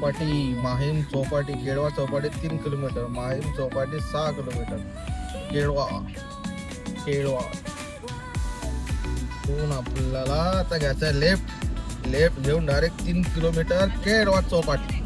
चौपाटी माहीम चौपाटी केळवा चौपाटी तीन किलोमीटर माहीम चौपाटी सहा किलोमीटर केळवा केळवा. तिथून आपल्याला आता घ्यायचं लेफ्ट. लेफ्ट घेऊन डायरेक्ट तीन किलोमीटर केळवा चौपाटी.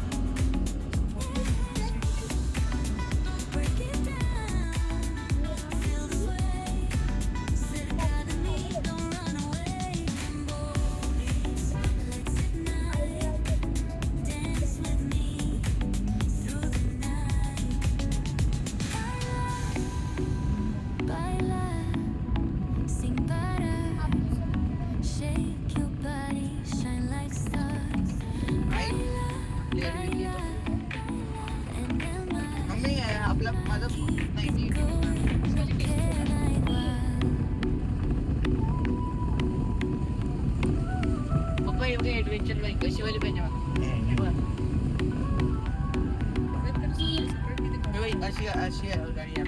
अशी अशी गाडी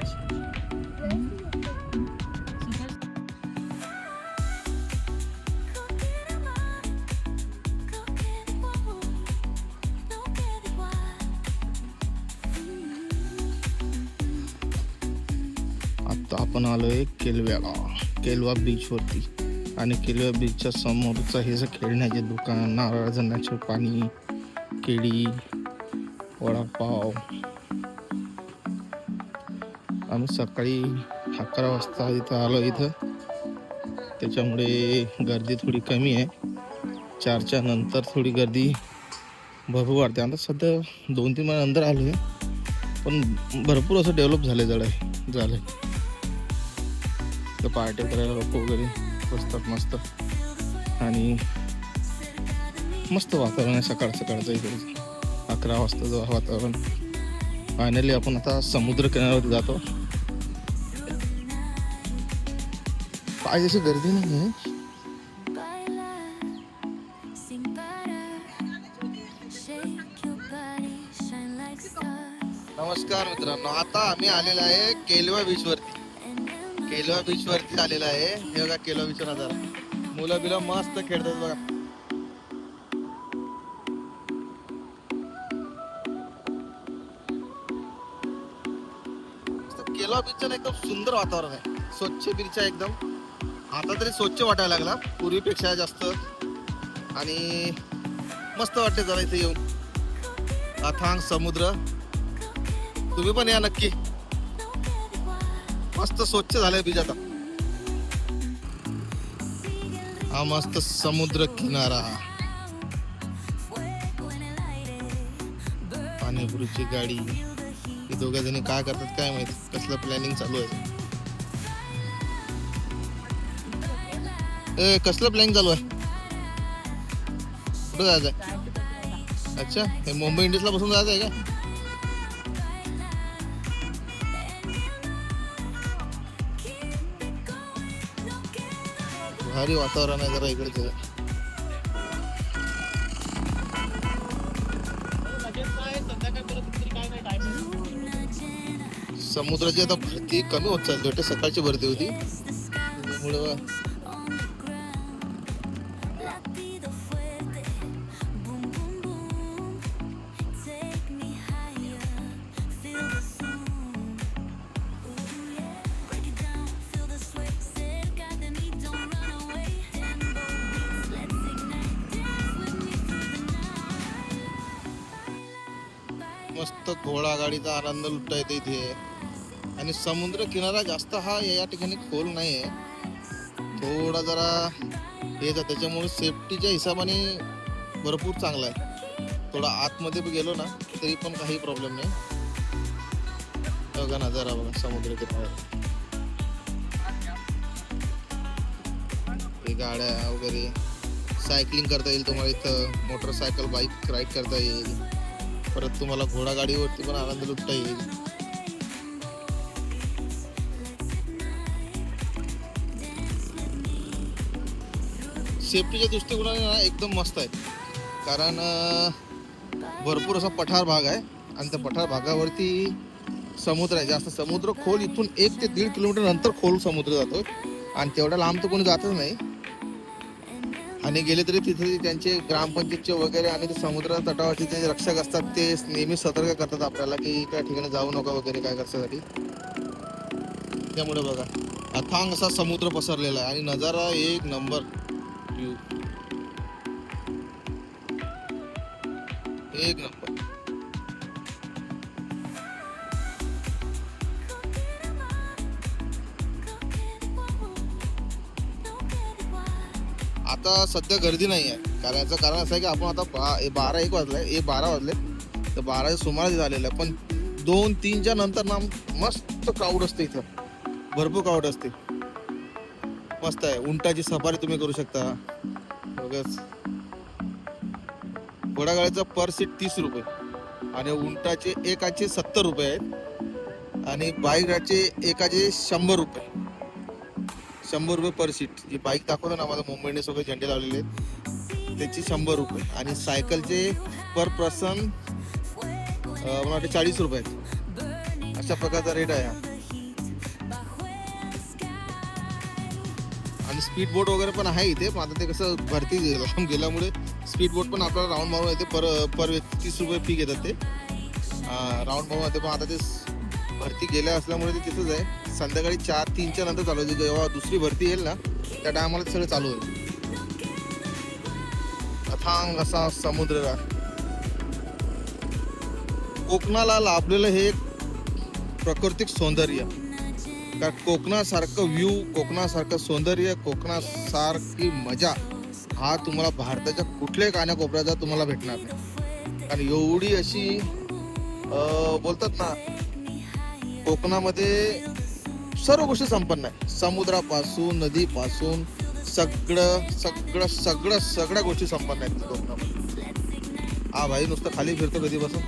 अशी आता आपण आलोय केलव्याला केलवा बीच वरती. आणि केलवा बीचच्या समोरचं हे जे खेळण्याचे दुकान नारळ जण्याचे पाणी केळी वडापाव आम्ही सकाळी अकरा वाजता इथं आलो इथं. त्याच्यामुळे गर्दी थोडी कमी आहे. चारच्या नंतर थोडी गर्दी भरपूर वाढते. आता सध्या दोन तीन महिन्यानंतर आलो आहे पण भरपूर असं डेव्हलप झालं जड आहे झालं तर पार्टी करायला लोक वगैरे बसतात मस्त. आणि मस्त वातावरण आहे सकाळ सकाळचं इकडे अकरा वाजताचं वातावरण. फायनली आपण आता समुद्र किनाऱ्यावरती जातो. पाहिजे अशी गर्दी नाही आहे. नमस्कार मित्रांनो आता आम्ही आलेलो आहे केलवा बीच वरती. केलवा बीच वरती आलेला आहे. हे बघा केलवा बीच नजारा. मुलं बिलं मस्त खेळतात बघा. केलवा बीच एकदम सुंदर वातावरण आहे. स्वच्छ बीच आहे एकदम. आता तरी स्वच्छ वाटायला लागला. पूर्वीपेक्षा जास्त. आणि मस्त वाटते जरा इथे येऊन. अथांग समुद्र. तुम्ही पण या नक्की. मस्त स्वच्छ झालंय बीज आता. हा मस्त समुद्र किनारा. पाणीपुरीची गाडी. दोघे जणी काय करतात काय माहीत? कसलं प्लॅनिंग चालू आहे? ए कसलं प्लॅनिंग चालू आहे? कुठं जायचं आहे अच्छा हे मुंबई इंडियन्सला बसून जायचं आहे का? भारी वातावरण आहे जरा इकडे समुद्राची आता भरती कमी होत चालली वाटते सकाळची भरती होती. त्यामुळे मस्त घोडागाडीचा आनंद लुटता येते इथे. आणि समुद्र किनारा जास्त हा या ठिकाणी खोल नाही आहे थोडा जरा हे जा त्याच्यामुळे सेफ्टीच्या हिशोबाने भरपूर चांगला आहे. थोडा आतमध्ये बी गेलो ना तरी पण काही प्रॉब्लेम नाही. बघा जरा बघा समुद्र किनारा गाड्या वगैरे सायकलिंग करता येईल तुम्हाला इथं. मोटरसायकल बाईक राईड करता येईल. परत तुम्हाला घोडागाडीवरती पण आनंद लुटता येईल. सेफ्टीच्या दृष्टिकोनाने ना एकदम मस्त आहे. कारण भरपूर असा पठार भाग आहे आणि त्या पठार भागावरती समुद्र आहे. जास्त समुद्र खोल इथून एक ते दीड किलोमीटर नंतर खोल समुद्र जातो आणि तेवढ्या लांब तर कोणी जातच नाही. आणि गेले तरी तिथे त्यांचे ग्रामपंचायतचे वगैरे आणि ते समुद्र तटावरचे जे रक्षक असतात ते नेहमी सतर्क करतात आपल्याला की त्या ठिकाणी जाऊ नका वगैरे काय करण्यासाठी. त्यामुळे बघा अथांग असा समुद्र पसरलेला आहे आणि नजारा एक नंबर. एक नंबर. आता सध्या गर्दी नाही आहे. कारण याचं कारण असं आहे की आपण आता बा- बारा एक वाजलं आहे एक बारा वाजले. तर बाराच्या सुमारास झालेलं आहे. पण दोन तीनच्या नंतर ना मस्त क्राऊड असते इथं. भरपूर क्राऊड असते. मस्त आहे. उंटाची सफारी तुम्ही करू शकता. बघच. घोडागाडीचा पर सीट तीस रुपये. आणि उंटाचे एकाचे सत्तर रुपये आहेत. आणि बाईक राईडचे एकाचे शंभर रुपये. शंभर रुपये पर सीट जी बाईक दाखवतो ना मला मुंबईने सगळे झेंडे लावलेले आहेत. त्याची शंभर रुपये. आणि सायकलचे पर पर्सन मला वाटते चाळीस रुपये अशा प्रकारचा रेट आहे हा. आणि स्पीड बोट वगैरे पण आहे इथे पण आता ते कसं भरती लांब गेल्यामुळे स्पीड बोट पण आपल्याला राऊंड मारून येते. पर पर व्यक्ती तीस रुपये फी घेतात ते. राऊंड मारून येते. पण आता ते भरती गेल्या असल्यामुळे ते तिथंच आहे. संध्याकाळी चार तीनच्या नंतर चालू होते. जेव्हा दुसरी भरती येईल ना त्या टायमाला सगळं चालू होईल. अथांग असा समुद्र कोकणाला लाभलेलं हे एक प्राकृतिक सौंदर्य. कारण कोकणासारखं व्ह्यू कोकणासारखं सौंदर्य कोकणासारखी मजा हा तुम्हाला भारताच्या कुठल्याही कानाकोपऱ्याचा तुम्हाला भेटणार नाही. कारण एवढी अशी बोलतात ना कोकणामध्ये सर्व गोष्टी संपन्न आहे समुद्रापासून नदीपासून सगळं सगळं सगळं सगळ्या गोष्टी संपन्न आहेत कोकणामध्ये. हा भाई नुसतं खाली फिरतो कधीपासून?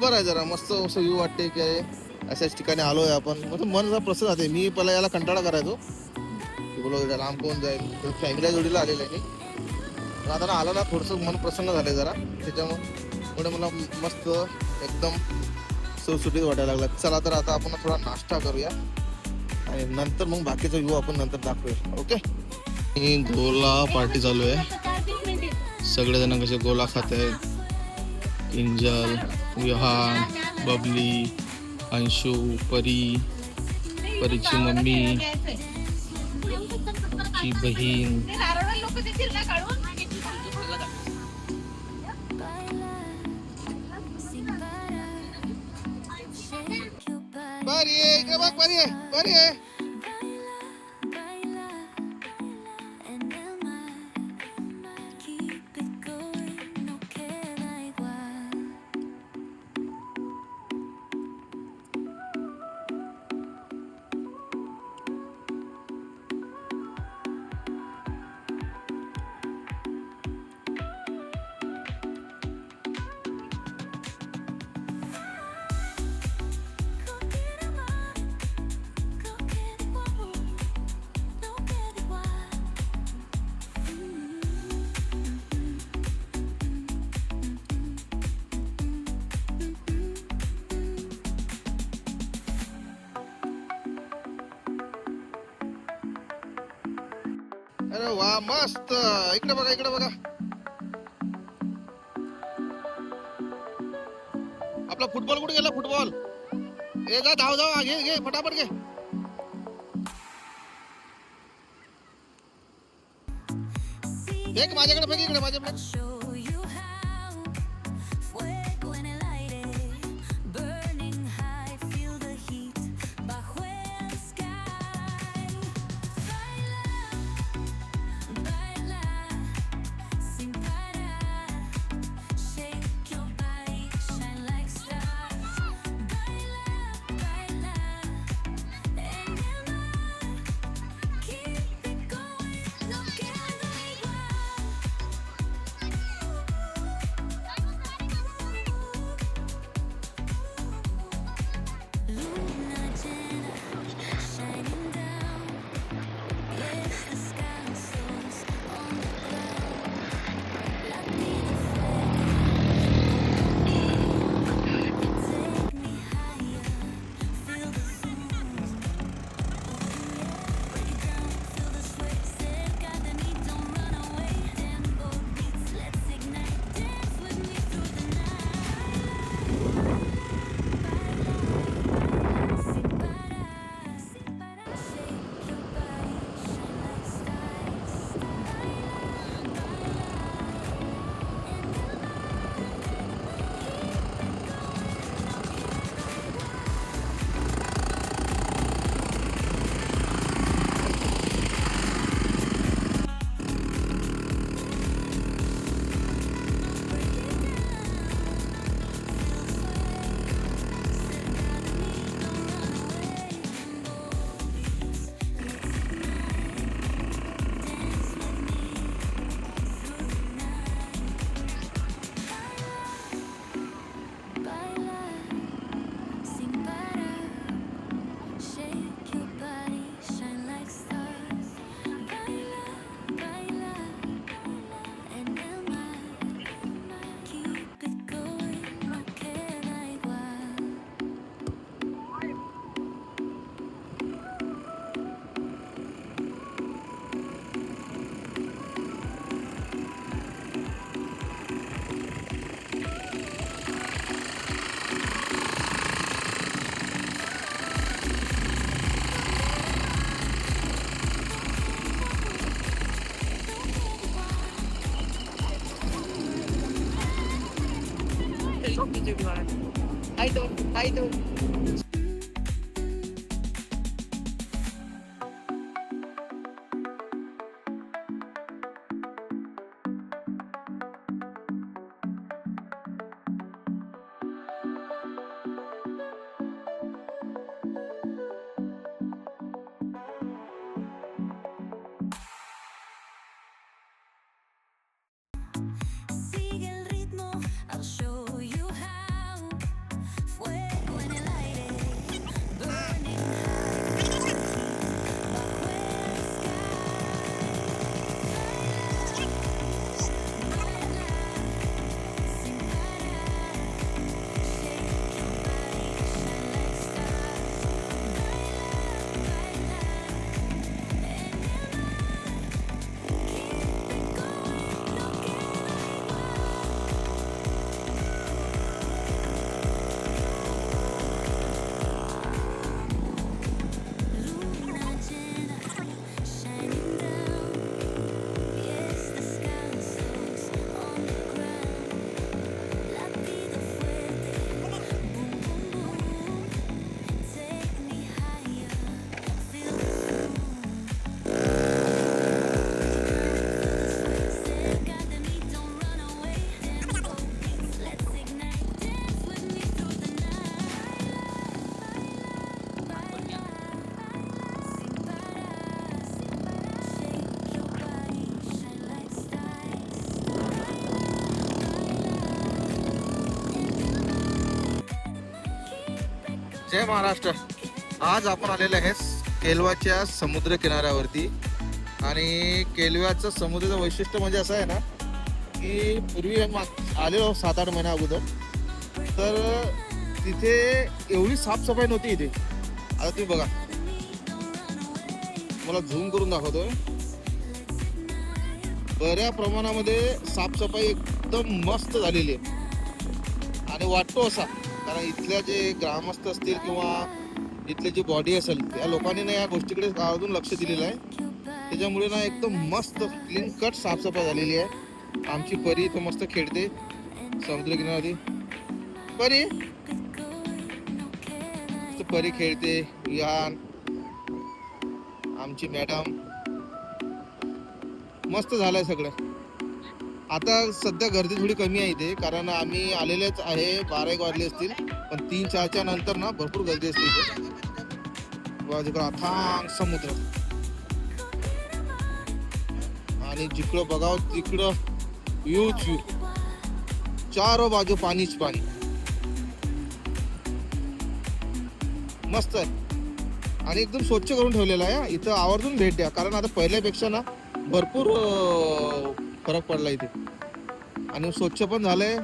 बरं आहे जरा मस्त असं व्ह्यू वाटते की अशाच ठिकाणी आलोय आपण. म्हणजे मन जरा प्रसन्न राहते मी पहिला याला कंटाळा करायचो. की बोलो लांब कोण जाईल? फॅमिली जोडीला आलेलं आहे मी. आता ना आलं ना थोडंसं मन प्रसन्न झालं जरा. त्याच्यामुळे मला मस्त एकदम सुटसुटीत वाटायला लागला. चला तर आता आपण थोडा नाश्ता करूया. आणि नंतर मग बाकीचा व्ह्यू आपण नंतर दाखवूया ओके? गोला पार्टी चालू आहे. सगळेजण कसे गोला खात आहेत. किंजल विहान बबली अंशू परी परीची मम्मी बहीण. बरी आहे इकडे बघ बरी अरे वा मस्त. इकडे बघा इकडे बघा. आपला फुटबॉल कुठे गेला? फुटबॉल ए जा धाव धाव. घे घे फटाफट घे. फेक माझ्याकडे फेक इकडे माझ्याकडे. बघतो जेवढी मला हाय तो हाय तो जय महाराष्ट्र. आज आपण आलेले आहे केलवाच्या समुद्र किनाऱ्यावरती. आणि केलव्याचं समुद्राचं वैशिष्ट्य म्हणजे असं आहे ना की पूर्वी आलेलो सात आठ महिन्या अगोदर. तर तिथे एवढी साफसफाई नव्हती इथे. आता तुम्ही बघा. मला झूम करून दाखवतोय. बऱ्या प्रमाणामध्ये साफसफाई एकदम मस्त झालेली आहे. आणि वाटतो असा कारण इथल्या जे ग्रामस्थ असतील किंवा इथली जी बॉडी असेल त्या लोकांनी ना या गोष्टीकडे अजून लक्ष दिलेलं आहे. त्याच्यामुळे ना एकदम मस्त क्लीन कट साफसफाई झालेली आहे. आमची परी इथं मस्त खेळते. समुद्र किनारी परी? परी खेळते. यान आमची मॅडम मस्त झालंय सगळं. आता सध्या गर्दी थोडी कमी आहे इथे कारण आम्ही आलेलेच आहे बारा एक वाजले असतील पण तीन चारच्या नंतर ना भरपूर गर्दी असते इथे. अथांग समुद्र. आणि जिकडं बघावं तिकडं व्ह्यूच व्यू चारो बाजू पाणीच पाणी. मस्त आहे. आणि एकदम स्वच्छ करून ठेवलेलं आहे इथं आवर्जून भेट द्या कारण आता पहिल्यापेक्षा ना भरपूर फरक पडला इथे. आणि स्वच्छ पण झालंय.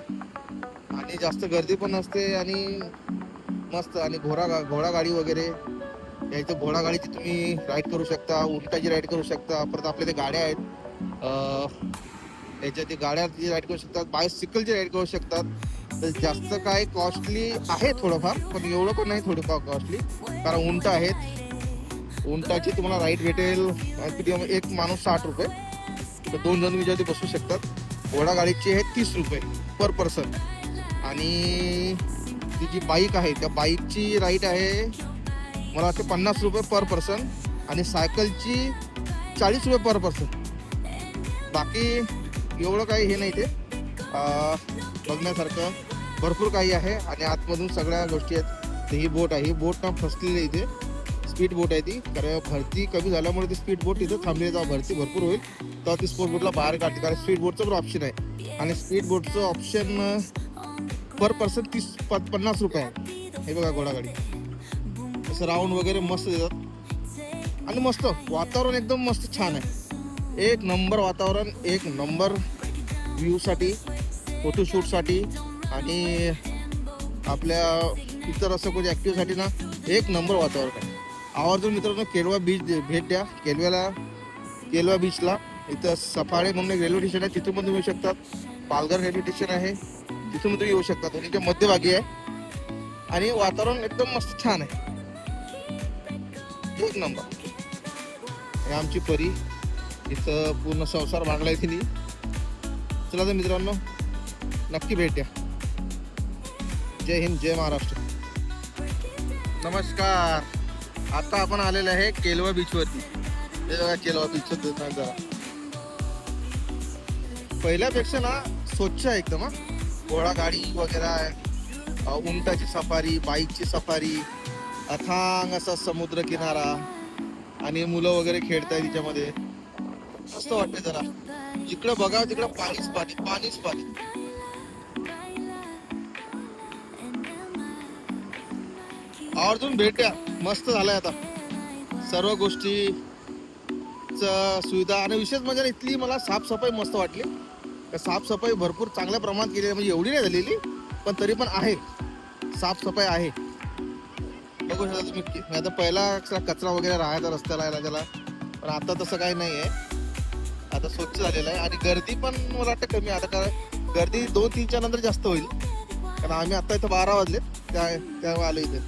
आणि जास्त गर्दी पण नसते आणि मस्त. आणि घोडा गा- घोडा गाडी वगैरे. या इथं घोडा गाडीची तुम्ही राईड करू शकता उंटाची राईड करू शकता. परत आपल्या ते गाड्या आहेत. याच्या ते गाड्याची राईड करू शकतात बायसिकलची राईड करू शकतात. तर जास्त काय कॉस्टली आहे थोडंफार पण एवढं पण नाही थोडंफार कॉस्टली कारण उंट आहेत. उंटाची तुम्हाला राईड भेटेल. एक माणूस साठ रुपये. तर दोन जण विद्यार्थी बसू शकतात. घोडा गाडीचे आहे तीस रुपये पर पर्सन आणि ती जी बाईक आहे त्या बाईकची राईट आहे मला वाटतं पन्नास रुपये पर पर्सन आणि सायकलची चाळीस रुपये पर पर्सन बाकी एवढं काही हे नाही ते. बघण्यासारखं भरपूर काही आहे आणि आतमधून सगळ्या गोष्टी आहेत. तर ही बोट आहे. ही बोट ना फसलेली आहे इथे. स्पीड बोट आहे ती. कारण भरती कमी झाल्यामुळे ती स्पीड बोट इथे थांबली जाऊ भरती भरपूर होईल. तर ती स्पोर्ट बोटला बाहेर काढते. कारण स्पीड बोटचं पण ऑप्शन आहे. आणि स्पीड बोटचं ऑप्शन पर पर्सन तीस प- पन्नास रुपये आहे. हे बघा घोडागाडी. असं राऊंड वगैरे मस्त देतात. आणि मस्त. वातावरण एकदम मस्त छान आहे. एक नंबर वातावरण एक नंबर व्ह्यूसाठी फोटोशूटसाठी आणि आपल्या इतर असं कोणी ॲक्टिव्हसाठी ना एक नंबर वातावरण आहे. आवर्जून मित्रांनो केलवा बीच भेट द्या. केलव्याला केलवा बीचला इथं सफाळे म्हणून एक रेल्वे स्टेशन आहे. तिथून पण तुम्ही येऊ शकतात पालघर रेल्वे स्टेशन आहे. तिथून तुम्ही येऊ शकता. दोन्हीच्या मध्यभागी आहे. आणि वातावरण एकदम मस्त छान आहे. एक नंबर. हे आमची परी. इथं पूर्ण संसार बांधलाय तिने. चला तर मित्रांनो नक्की भेट द्या. जय हिंद जय महाराष्ट्र. नमस्कार. आता आपण आलेले आहे केलवा बीच वरती. केलवा बीच जरा. पहिल्यापेक्षा ना स्वच्छ आहे एकदम घोडा गाडी वगैरे आहे. उंटाची सफारी बाईकची सफारी अथांग असा समुद्र किनारा आणि मुलं वगैरे खेळताय तिच्यामध्ये. मस्त वाटते जरा. जिकडं बघा तिकडं पाणीच पाणी पाणीच पाणी. आवर्जून भेटूया. मस्त झालंय आता. सर्व गोष्टी सुविधा आणि विशेष म्हणजे इथली मला साफसफाई मस्त वाटली. तर साफसफाई भरपूर चांगल्या प्रमाणात केलेली आहे. म्हणजे एवढी नाही झालेली पण तरी पण आहे. साफसफाई आहे. बघू शकता तुम्ही मी आता पहिला कसा कचरा वगैरे राहायचा रस्त्याला यायला त्याला पण आता तसं काही नाही आहे. आता स्वच्छ झालेलं आहे आणि गर्दी पण मला वाटतं कमी आता कारण गर्दी दोन तीनच्या नंतर जास्त होईल. कारण आम्ही आता इथं बारा वाजले त्या तेव्हा आलो इथे.